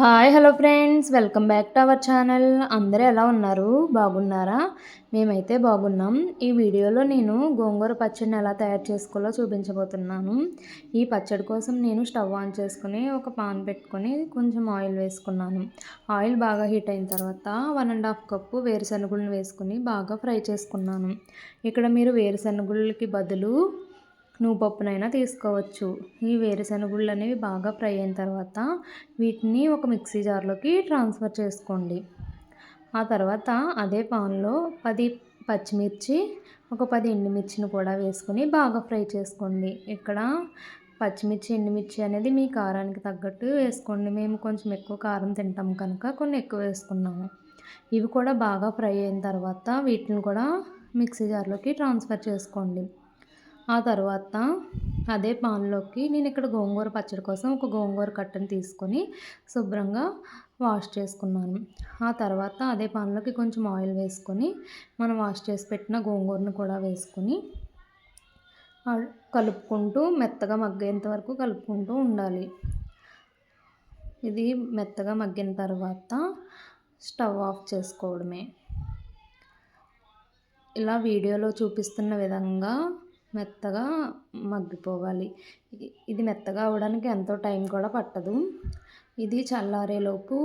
Hi hello friends. Welcome back to our channel. అందరూ ఎలా ఉన్నారు? బాగున్నారా? మేమైతే బాగున్నాం. ఈ వీడియోలో నేను గోంగూర పచ్చడిని ఎలా తయారు చేసుకోవాలో చూపించబోతున్నాను. ఈ పచ్చడి కోసం నేను స్టవ్ ఆన్ చేసుకుని ఒక పాన్ పెట్టుకొని కొంచెం ఆయిల్ వేసుకున్నాను. ఆయిల్ బాగా హీట్ అయిన తర్వాత వన్ అండ్ హాఫ్ కప్పు వేరుశనగులను వేసుకుని బాగా ఫ్రై చేసుకున్నాను. ఇక్కడ మీరు వేరుశనగులకి బదులు నువ్వు పప్పునైనా తీసుకోవచ్చు. ఈ వేరుశనగుళ్ళు అనేవి బాగా ఫ్రై అయిన తర్వాత వీటిని ఒక మిక్సీ జార్లోకి ట్రాన్స్ఫర్ చేసుకోండి. ఆ తర్వాత అదే పాన్లో పది పచ్చిమిర్చి ఒక పది ఎండుమిర్చిని కూడా వేసుకొని బాగా ఫ్రై చేసుకోండి. ఇక్కడ పచ్చిమిర్చి ఎండుమిర్చి అనేది మీ కారానికి తగ్గట్టు వేసుకోండి. మేము కొంచెం ఎక్కువ కారం తింటాం కనుక కొన్ని ఎక్కువ వేసుకున్నాము. ఇవి కూడా బాగా ఫ్రై అయిన తర్వాత వీటిని కూడా మిక్సీ జార్లోకి ట్రాన్స్ఫర్ చేసుకోండి. ఆ తర్వాత అదే పాన్లోకి నేను ఇక్కడ గోంగూర పచ్చడి కోసం ఒక గోంగూర కట్టను తీసుకొని శుభ్రంగా వాష్ చేసుకున్నాను. ఆ తర్వాత అదే పాన్లోకి కొంచెం ఆయిల్ వేసుకొని మనం వాష్ చేసి పెట్టిన గోంగూరను కూడా వేసుకొని కలుపుకుంటూ మెత్తగా మగ్గేంత వరకు కలుపుకుంటూ ఉండాలి. ఇది మెత్తగా మగ్గిన తర్వాత స్టవ్ ఆఫ్ చేసుకోవడమే. ఇలా వీడియోలో చూపిస్తున్న విధంగా మెత్తగా మగ్గిపోవాలి. ఇది మెత్తగా అవ్వడానికి ఎంతో టైం కూడా పట్టదు. ఇది చల్లారేలోపు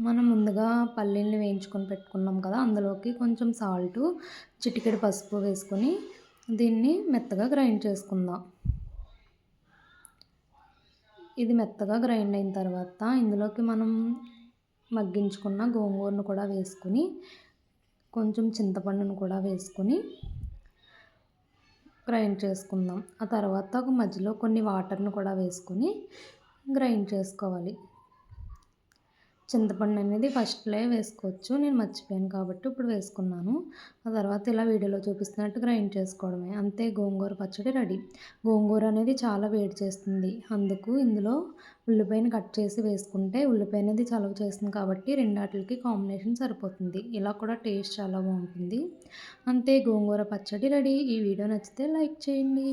మనం ముందుగా పల్లీల్ని వేయించుకొని పెట్టుకున్నాం కదా అందులోకి కొంచెం సాల్టు చిటికెడు పసుపు వేసుకొని దీన్ని మెత్తగా గ్రైండ్ చేసుకుందాం. ఇది మెత్తగా గ్రైండ్ అయిన తర్వాత ఇందులోకి మనం మగ్గించుకున్న గోంగూరను కూడా వేసుకొని కొంచెం చింతపండును కూడా వేసుకొని గ్రైండ్ చేసుకుందాం. ఆ తర్వాత ఒక మధ్యలో కొన్ని వాటర్ని కూడా వేసుకొని గ్రైండ్ చేసుకోవాలి. చింతపండు అనేది ఫస్ట్లో వేసుకోవచ్చు. నేను మర్చిపోయాను కాబట్టి ఇప్పుడు వేసుకున్నాను. ఆ తర్వాత ఇలా వీడియోలో చూపిస్తున్నట్టు గ్రైండ్ చేసుకోవడమే. అంతే గోంగూర పచ్చడి రెడీ. గోంగూర అనేది చాలా వేడి చేస్తుంది. అందుకు ఇందులో ఉల్లిపాయను కట్ చేసి వేసుకుంటే ఉల్లిపాయ అనేది చలవ చేస్తుంది కాబట్టి రెండాటికి కాంబినేషన్ సరిపోతుంది. ఇలా కూడా టేస్ట్ చాలా బాగుంటుంది. అంతే గోంగూర పచ్చడి రెడీ. ఈ వీడియో నచ్చితే లైక్ చేయండి.